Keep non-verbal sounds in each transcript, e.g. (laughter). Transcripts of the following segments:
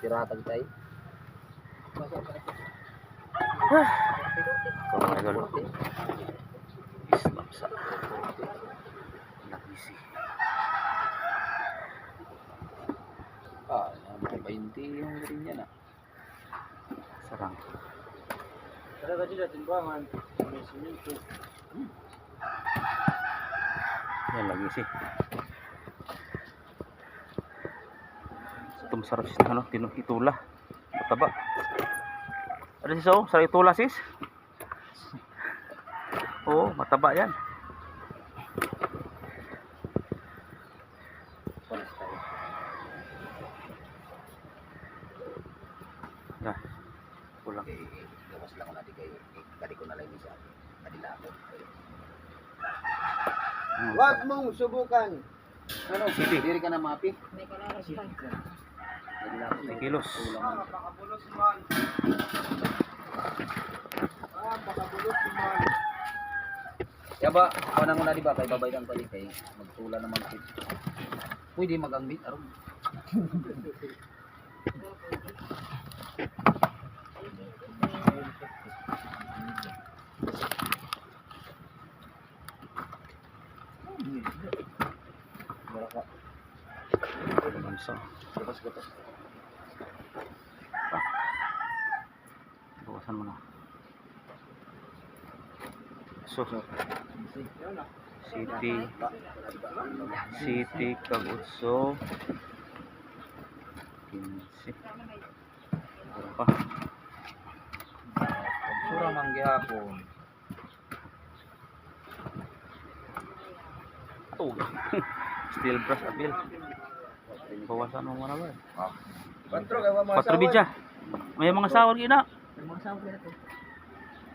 Piratag tayo. So mga idol. Islam sa Nakisi. Ah, mga 20 yung rin yan ah. Sarang. Tadi dah timbangan. May siminto. Yan lagi sih. Masarap sis ano, tino itula. Mataba. Ada sis oh, sa itula sis. Oo, mataba yan. Yan. Kulang. Gawas lang natin kayo. Kadi ko na lang isa. Kadila ako. Hmm. Wag mong subukan. Ano? Diri ka na mapi. Hindi ka nakasipan. May kilos. Ulam man. Pakabulos man. Ah, pakabulos man. Ya ba, ako na muna di ba kay babay lang pali kay magtula naman ko. Pwede magangbit aron. Mansa. (laughs) Gapas. Bawasan mo na. So, City, City, Kagutso, 15. Ano pa? Sura man gihapon. Oh, (laughs) steel brush appeal. Bawasan mo muna ba? Patro kay wa Patro bidya. May mga sawon gina. Mga sabi nato.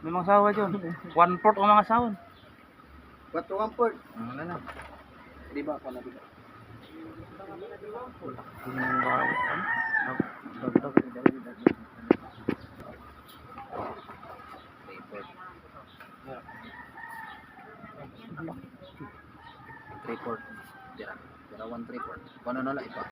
May mga sawa dyan. One fourth ang mga sawon. Patro ang port. Ano na na. Di ba ako na di ba? Report. Report. Dira one report. Kuno na ipa.